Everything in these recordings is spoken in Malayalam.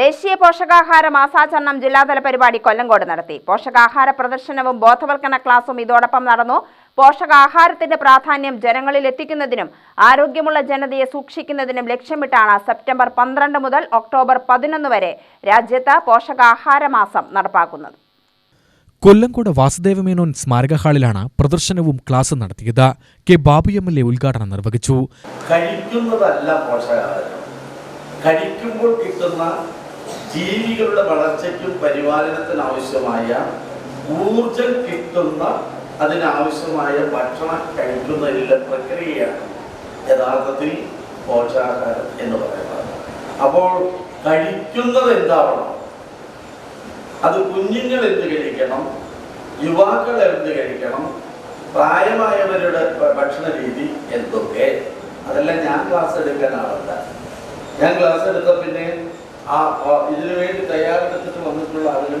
ദേശീയ പോഷകാഹാര മാസാചരണം ജില്ലാതല പരിപാടി കൊല്ലങ്കോട് നടത്തി. പോഷകാഹാര പ്രദർശനവും ബോധവൽക്കരണ ക്ലാസും ഇതോടൊപ്പം നടന്നു. പോഷകാഹാരത്തിന്റെ പ്രാധാന്യം ജനങ്ങളിൽ എത്തിക്കുന്നതിനും ആരോഗ്യമുള്ള ജനതയെ സൂക്ഷിക്കുന്നതിനും ലക്ഷ്യമിട്ടാണ് സെപ്റ്റംബർ പന്ത്രണ്ട് മുതൽ ഒക്ടോബർ പതിനൊന്ന് വരെ രാജ്യത്ത് പോഷകാഹാര മാസം നടപ്പാക്കുന്നത്. കൊല്ലങ്കോട് വാസുദേവ മേനോൻ സ്മാരക ഹാളിലാണ് പ്രദർശനവും ക്ലാസും നടത്തിയത്. K Babu M L A ഉദ്ഘാടനം നിർവഹിച്ചു. കഴിക്കുന്നതല്ല പോഷകാഹാരം. കഴിക്കുമ്പോൾ കിട്ടുന്ന ജീവികളുടെ വളർച്ചയ്ക്കും പരിപാലനത്തിന് ആവശ്യമായ ഊർജം കിട്ടുന്ന അതിനാവശ്യമായ ഭക്ഷണം കഴിക്കുന്നതിലെ പ്രക്രിയയാണ് യഥാർത്ഥത്തിൽ പോഷകാഹാരം എന്ന് പറയുന്നത്. അപ്പോൾ കഴിക്കുന്നത് എന്താവണം? അത് കുഞ്ഞുങ്ങൾ എന്ത് കഴിക്കണം? യുവാക്കൾ എന്ത് കഴിക്കണം? പ്രായമായവരുടെ ഭക്ഷണ രീതി എന്തൊക്കെ? അതെല്ലാം ഞാൻ ക്ലാസ് എടുക്കാൻ ആളല്ല. ഞാൻ ക്ലാസ് എടുത്ത പിന്നെ ആ ഇതിനു വേണ്ടി തയ്യാറെടുത്തിട്ട് വന്നിട്ടുള്ള ആളുകൾ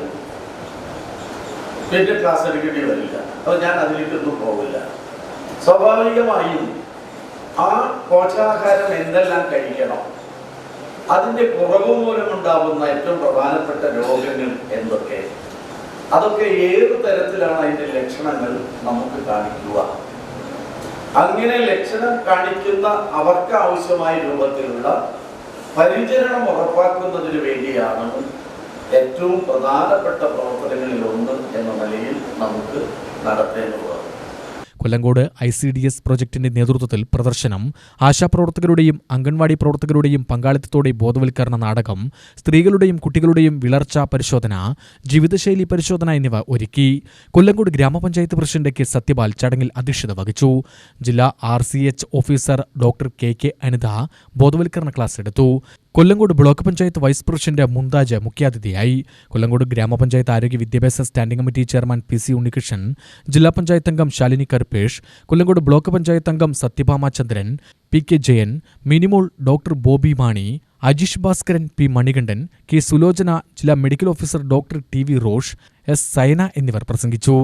പിന്നെ ക്ലാസ് എടുക്കേണ്ടി വരില്ല. അപ്പോൾ ഞാൻ അതിലേക്കൊന്നും പോകില്ല സ്വാഭാവികമായും ആ പോഷകാഹാരം എന്തെല്ലാം കഴിക്കണം അതിന്റെ കുറവ് മൂലമുണ്ടാകുന്ന ഏറ്റവും പ്രധാനപ്പെട്ട രോഗങ്ങൾ എന്തൊക്കെ? അതൊക്കെ ഏത് തരത്തിലാണ് അതിന്റെ ലക്ഷണങ്ങൾ നമുക്ക് കാണിക്കുക? അങ്ങനെ ലക്ഷണം കാണിക്കുന്ന അവർക്ക് ആവശ്യമായ രൂപത്തിലുള്ള പരിചരണം ഉറപ്പാക്കുന്നതിന് വേണ്ടിയാണ് ഏറ്റവും പ്രധാനപ്പെട്ട പ്രവർത്തനങ്ങളിൽ ഒന്ന് എന്ന നിലയിൽ നമുക്ക് നടത്തേണ്ടത്. Kollengode I C D S പ്രൊജക്ടിന്റെ നേതൃത്വത്തിൽ പ്രദർശനം ആശാപ്രവർത്തകരുടെയും അംഗൻവാടി പ്രവർത്തകരുടെയും പങ്കാളിത്തത്തോടെ ബോധവൽക്കരണ നാടകം സ്ത്രീകളുടെയും കുട്ടികളുടെയും വിളർച്ച പരിശോധന ജീവിതശൈലി പരിശോധന എന്നിവ ഒരുക്കി. കൊല്ലങ്കോട് ഗ്രാമപഞ്ചായത്ത് പ്രസിഡന്റ് കെ സത്യപാൽ ചടങ്ങിൽ അധ്യക്ഷത വഹിച്ചു. ജില്ലാ R officer doctor K K Anitha ബോധവൽക്കരണ ക്ലാസ് എടുത്തു. Kollengode block panchayat vice president Mumtaj മുഖ്യാതിഥിയായി. കൊല്ലങ്കോട് ഗ്രാമപഞ്ചായത്ത് ആരോഗ്യ വിദ്യാഭ്യാസ standing committee chairman P C Unnikrishnan ജില്ലാ പഞ്ചായത്ത് അംഗം ശാലിനി കരുപ്പേഷ് കൊല്ലങ്കോട് ബ്ലോക്ക് പഞ്ചായത്ത് അംഗം Sathyabhama Chandran P K Jayan Minimol doctor Bobby Mani Ajeesh Bhaskaran P Manikandan K Sulochana ജില്ലാ medical officer doctor T V Rosh S Saina എന്നിവർ പ്രസംഗിച്ചു.